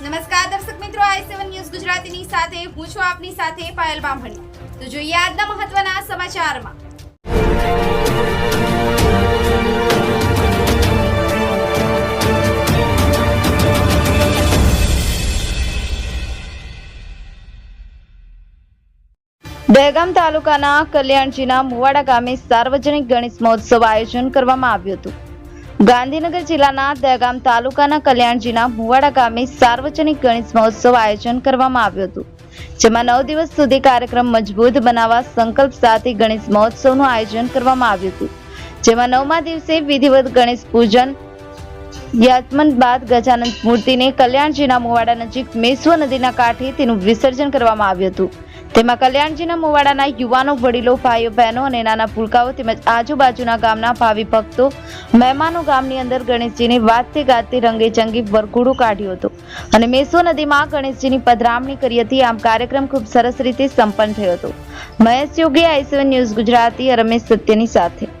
નમસ્કાર દર્શક મિત્રો, આઈ સેવન ન્યૂઝ ગુજરાતીની સાથે, હું છું આપની સાથે પાયલ બામણી. તો જોઈએ આજના મહત્વના સમાચારમાં. દહેગામ તાલુકાના કલ્યાણજીના મુવાડા ગામે સાર્વજનિક ગણેશ મહોત્સવ આયોજન કરવામાં આવ્યું હતું. ગાંધીનગર જિલ્લાના દહેગામ તાલુકાના કલ્યાણજીના મુવાડા ગામે સાર્વજનિક ગણેશ મહોત્સવ આયોજન કરવામાં આવ્યું હતું, જેમાં નવ દિવસ સુધી કાર્યક્રમ મજબૂત બનાવવા સંકલ્પ સાથે ગણેશ મહોત્સવનું આયોજન કરવામાં આવ્યું હતું, જેમાં નવમા દિવસે વિધિવત ગણેશ પૂજન યાત્મન બાદ ગજાનંદ મૂર્તિને કલ્યાણજીના મુવાડા નજીક મેશ્વ નદીના કાંઠે તેનું વિસર્જન કરવામાં આવ્યું હતું. તેમાં કલ્યાણજીના મુવાડાના યુવાનો, વડીલો, ભાઈઓ, બહેનો અને નાના પુલકાઓ તેમજ આજુબાજુના ગામના ભાવિ ભક્તો મહેમાનો ગામની અંદર ગણેશજીની વાતથી ગાજતે રંગે ચંગી વરઘોડો કાઢ્યું હતું. અને મેસો નદીમાં ગણેશજીની પધરામણી કરી હતી. આમ કાર્યક્રમ ખૂબ સરસ રીતે સંપન્ન થયો હતો. મહેશ યોગી, આઈ ન્યૂઝ ગુજરાતી, રમેશ સત્યની સાથે.